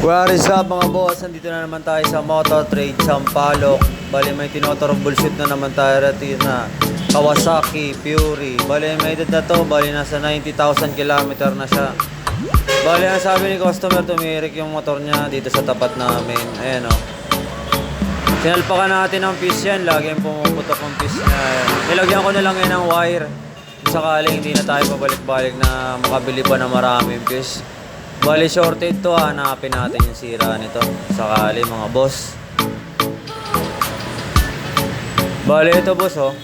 What is up mga boss? Nandito na naman tayo sa Motor Trade Sampaloc. Bali may tinotorble na naman tayo rati na Kawasaki Fury. Bali may edad na to. Bali nasa 90,000 kilometer na siya. Bali ang sabi ni customer tumirik yung motor niya dito sa tapat namin. Ayan o. Sinalpakan natin ang piece yan. Lagi pumuputok ang piece. Ayan. Nilagyan ko na lang yan ng wire. Sakaling hindi na tayo pabalik-balik na makabili pa na maraming piece. Bali shorted to hanapin natin yung sira nito. Sakali mga boss. Bali ito boss oh.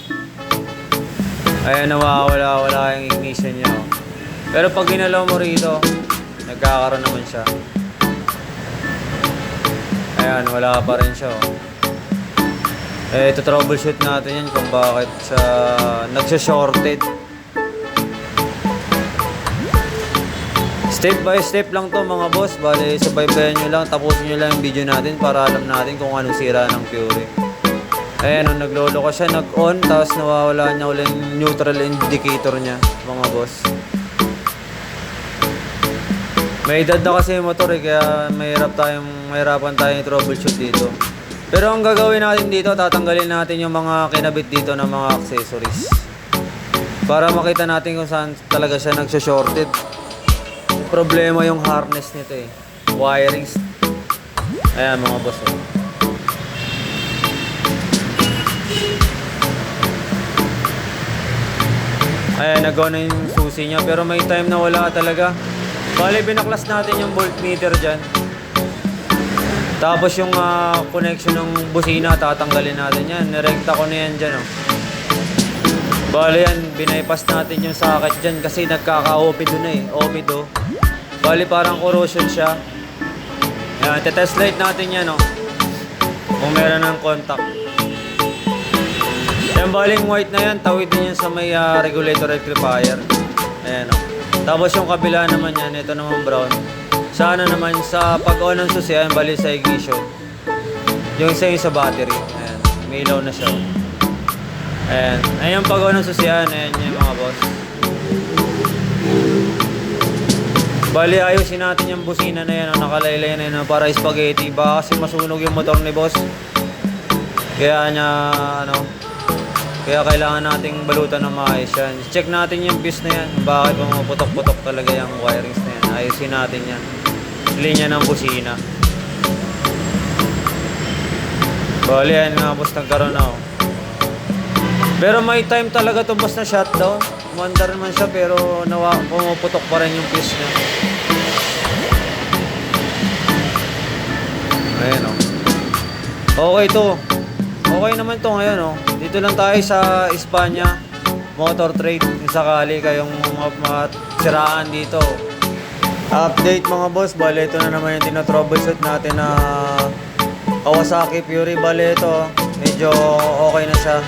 Ayan nawawala wala yung ignition niya oh. Pero pag ginalaw mo rito, nagkakaroon naman siya. Ayan, wala pa rin siya oh. Eh, ito troubleshoot natin yan kung bakit siya nagsha-shorted. Step by step lang to mga boss. Bale, subaybayan nyo lang. Tapusin nyo lang yung video natin para alam natin kung anong sira ng Fury. Ayan, nung naglolo ko siya, nag-on, tapos nawawala niya ulit yung neutral indicator niya, mga boss. May edad na kasi yung motor eh, kaya mahirap tayong, mahirapan tayong troubleshoot dito. Pero ang gagawin natin dito, tatanggalin natin yung mga kinabit dito ng mga accessories. Para makita natin kung saan talaga siya nagsha-shorted. Problema yung harness nito eh. Wirings. Ayan mga boss. Oh. Ayan, nagawa na yung susi niya. Pero may time na wala talaga. Bali, binaklas natin yung voltmeter dyan. Tapos yung ah, connection ng busina, tatanggalin natin yan. Nirekta ko na yan dyan. Oh. Bali yan, binaypass natin yung socket dyan kasi nagkaka-opido na eh. Opido. Bali parang corrosion siya. Yan, test light natin yan oh. Kung meron ng contact. Yan baling white na yan, tawid din yan sa may ah, regulator rectifier. Ayan oh. Tapos yung kabila naman yan, ito naman brown. Sana naman sa pag-on ng susi, ayan bali sa ignition. Yung isa yung sa battery. Ayan, may ilaw na siya. Ayan. Ayan pag-on ng susian. Ayan yung mga boss. Bali, ayusin natin yung busina na yan. Nakalaylay na yan oh, para spaghetti. Baka kasi masunog yung motor ni boss. Kaya niya, ano, kaya kailangan nating balutan ng maayos yan. Check natin yung fuse na yan. Bakit pumuputok-putok talaga yung wirings na yan. Ayusin natin yan. Linya ng busina. Bali, yan nga boss, nagkaroon na oh. Pero may time talaga to boss na shutdown. Umandar naman siya pero nawa, pumuputok pa rin yung fuse niya. Ayan o. Okay to. Okay naman to ngayon o. Dito lang tayo sa Espanya. Motor trade. Kung sakali kayong mga, mga dito. Update mga boss. Bale ito na naman yung tinotroubleshoot natin na Kawasaki Fury. Bale ito. Medyo okay na siya.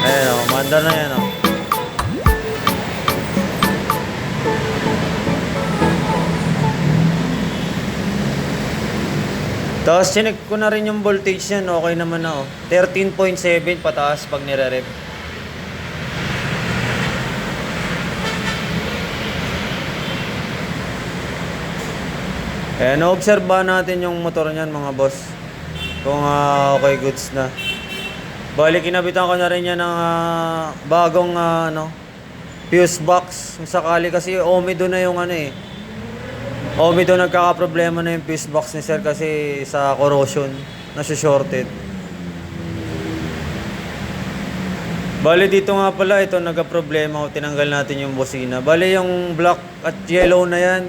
Ayan o, manda na yan o. Tapos chinek ko na rin yung voltage niyan, okay naman na o. 13.7 pataas pag nire-rev. Eh, na-observe ba natin yung motor niyan mga boss? Kung ah, okay goods na. Bali, kinabitan ko na rin yan ng ah, bagong ah, ano, fuse box. Sakali kasi omido na yung ano eh. Omido nagkakaproblema na yung fuse box ni sir kasi sa corrosion. Nasa-shorted. Bali dito nga pala, ito nagka-problema. Tinanggal natin yung busina. Bali yung black at yellow na yan.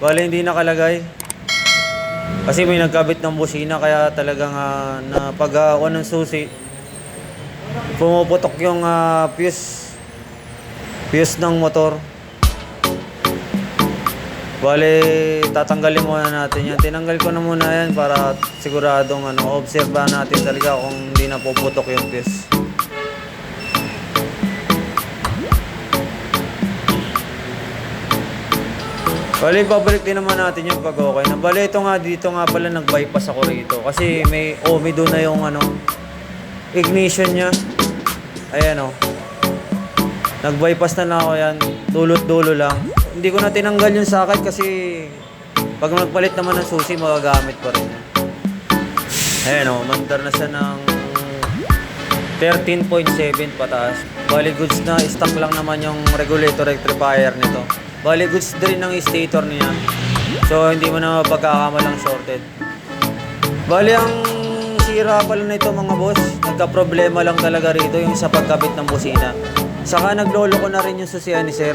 Bali hindi nakalagay. Kasi may nagkabit ng busina kaya talagang uh, na pag uh, ng susi, pumuputok yung ah, fuse fuse ng motor Bale, tatanggalin muna natin yan. Tinanggal ko na muna yan para siguradong ano, obserbahan natin talaga kung hindi na puputok yung fuse. Bale, babalik din naman natin yung pag okay na. Bale, ito nga, dito nga pala nag-bypass ako rito. Kasi may omido na yung ano, ignition niya. Ayan o. Nag-bypass na lang ako yan. Dulot-dulo lang. Hindi ko na tinanggal yung socket kasi Pag magpalit naman ng susi, magagamit pa rin. Ayan o, mandar na siya ng 13.7 pataas. Bali goods na stock lang naman yung regulator rectifier nito. Bali goods din ng stator niya. So hindi mo na mapagkakamalang shorted. Bali ang sira pala nito mga boss, nagka-problema lang talaga rito yung sa pagkabit ng busina. Saka naglolo ko na rin yung susian ni sir.